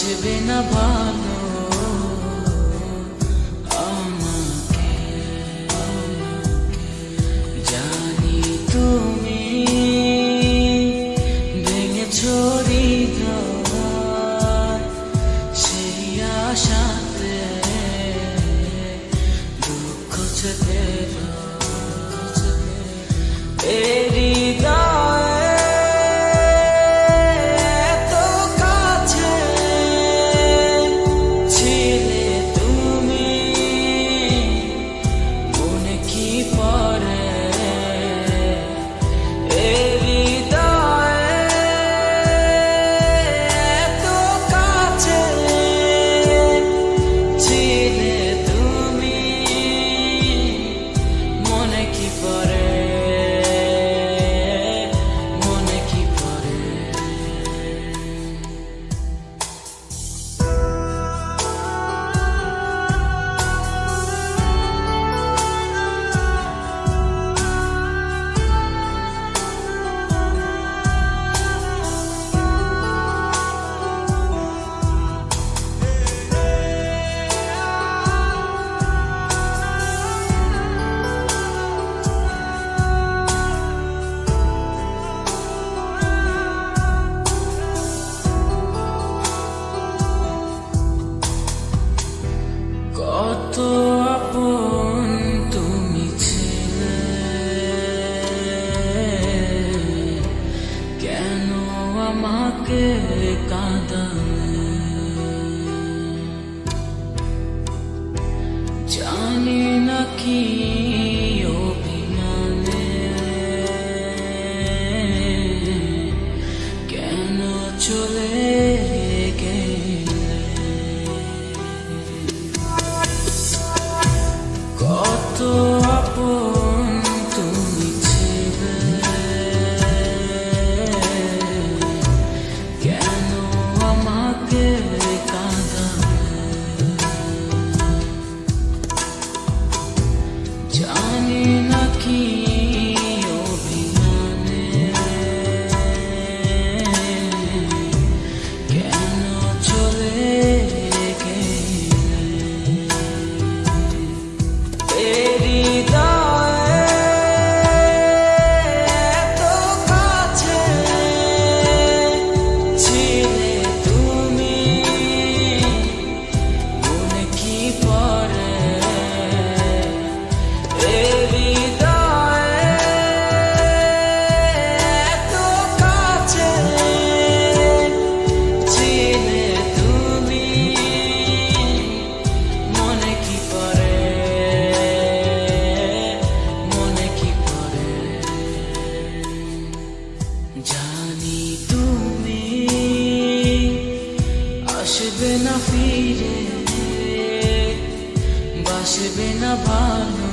সে না ভালো আমাকে কাঁদানে জানি না কি অভিমানে কেন চলে গেলে কত ফিরে বাসবে না ভালো